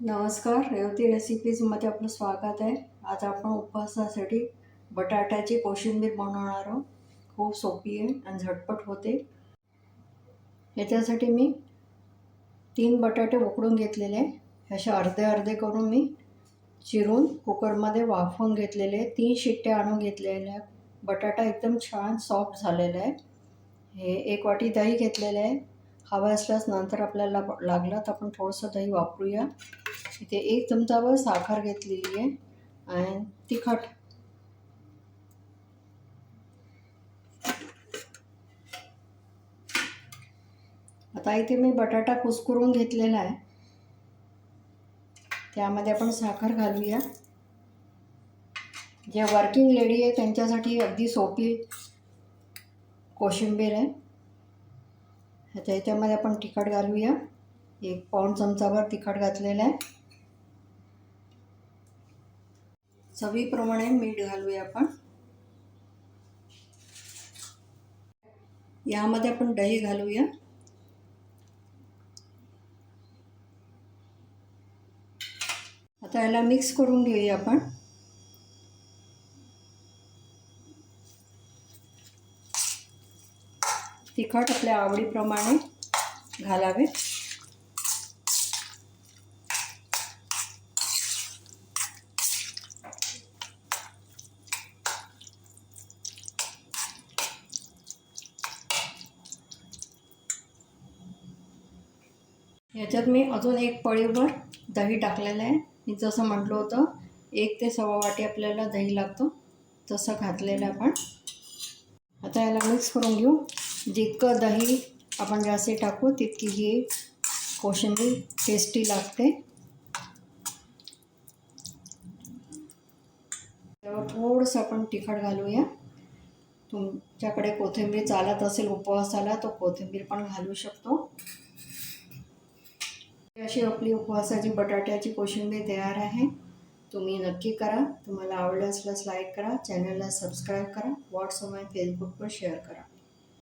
नमस्कार रेवती रेसिपीजमध्ये आपलं स्वागत आहे. आज आपण उपवासासाठी बटाट्याची कोशिंबीर बनवणार आहोत. खूप सोपी आहे आणि झटपट होते. याच्यासाठी मी तीन बटाटे उकडून घेतलेले आहे. असे अर्धे अर्धे करून मी चिरून कुकरमध्ये वाफवून घेतलेले आहे. तीन शिट्ट्या आणून घेतलेल्या बटाटा एकदम छान सॉफ्ट झालेला आहे. हे एक वाटी दही घेतलेलं आहे. हवा असल्यास नंतर आपल्याला लागला तर आपण थोडंसं दही वापरूया. इथे एक चमचावर साखर घेतलेली आहे आणि तिखट. आता इथे मी बटाटा कुसकुरून घेतलेला आहे. त्यामध्ये आपण साखर घालूया. जे वर्किंग लेडी आहे त्यांच्यासाठी अगदी सोपी कोशिंबीर आहे. आता ह्याच्यामध्ये आपण तिखट घालूया. एक पाऊण चमचाभर तिखट घातलेलं आहे. चवीप्रमाणे मीठ घालूया आपण. यामध्ये आपण दही घालूया. आता याला मिक्स करून घेऊया आपण. तिखट आपल्या आवडीप्रमाणे घालावे. याच्यात मी अजून एक पळीभर दही टाकलेलं आहे. मी जसं म्हटलं होतं एक ते सव्वा वाटी आपल्याला दही लागतो तसं घातलेलं आपण. आता याला मिक्स करून घेऊ. जितकं दही आपण जास्त टाकू तितकी ही कोशिंबीर टेस्टी लागते. त्यावर थोडंसं आपण तिखट घालूया. तुमच्याकडे कोथिंबीर चालत असेल उपवासाला तो कोथिंबीर पण घालू शकतो. अशी आपली उपवासाची बटाट्याची कोशिंबीर तयार आहे. तुम्ही नक्की करा. तुम्हाला आवडलं असल्यास लाईक करा चॅनलला सबस्क्राईब करा. व्हॉट्सअप आणि फेसबुकवर शेअर करा.